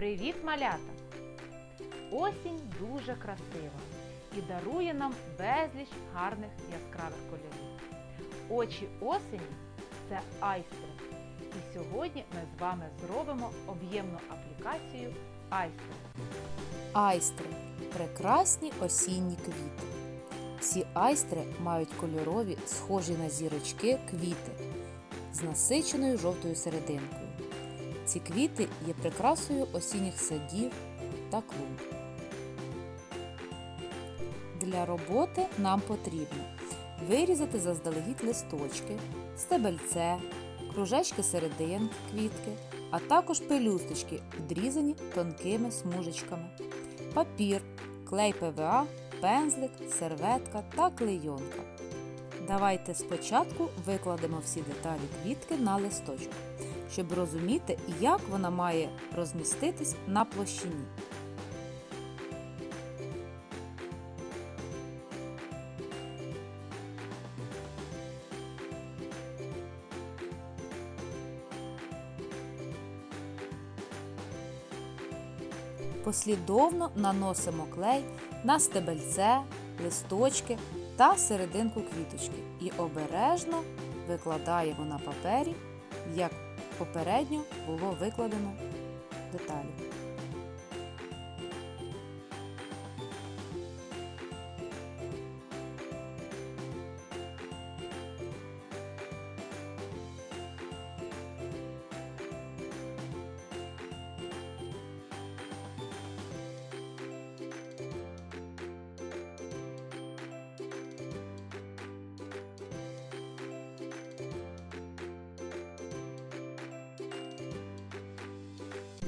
Привіт, малята! Осінь дуже красива і дарує нам безліч гарних яскравих кольорів. Очі осені це айстри. І сьогодні ми з вами зробимо об'ємну аплікацію айстри. Айстри прекрасні осінні квіти. Ці айстри мають кольорові, схожі на зірочки квіти з насиченою жовтою серединкою. Ці квіти є прикрасою осінніх садів та клумб. Для роботи нам потрібно вирізати заздалегідь листочки, стебельце, кружечки серединки квітки, а також пелюсточки, відрізані тонкими смужечками, папір, клей ПВА, пензлик, серветка та клейонка. Давайте спочатку викладемо всі деталі квітки на листочок, щоб розуміти, як вона має розміститись на площині. Послідовно наносимо клей на стебельце, листочки та серединку квіточки і обережно викладаємо на папері, як попередньо було викладено деталі.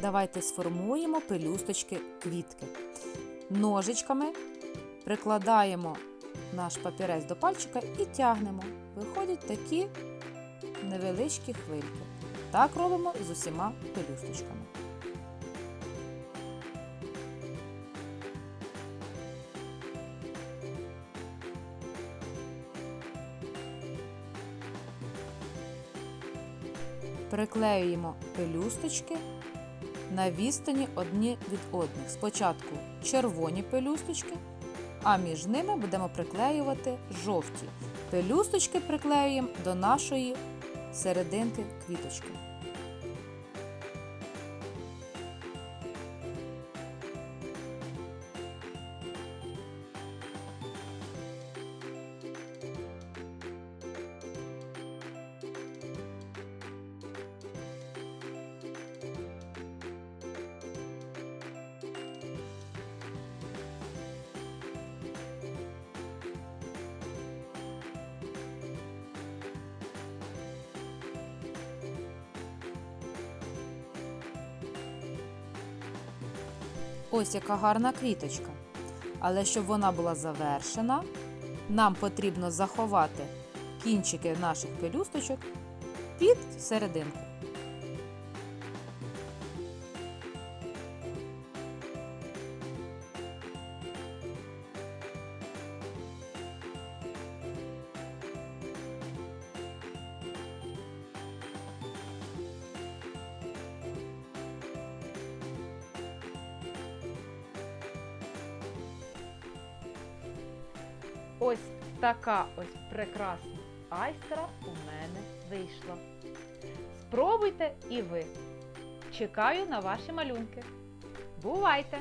Давайте сформуємо пелюсточки квітки. Ножичками прикладаємо наш папірець до пальчика і тягнемо. Виходять такі невеличкі хвильки. Так робимо з усіма пелюсточками. Приклеюємо пелюсточки на відстані одні від одних. Спочатку червоні пелюсточки, а між ними будемо приклеювати жовті. Пелюсточки приклеюємо до нашої серединки квіточки. Ось яка гарна квіточка. Але щоб вона була завершена, нам потрібно заховати кінчики наших пелюсточок під серединку. Ось така ось прекрасна айстра у мене вийшла. Спробуйте і ви. Чекаю на ваші малюнки. Бувайте!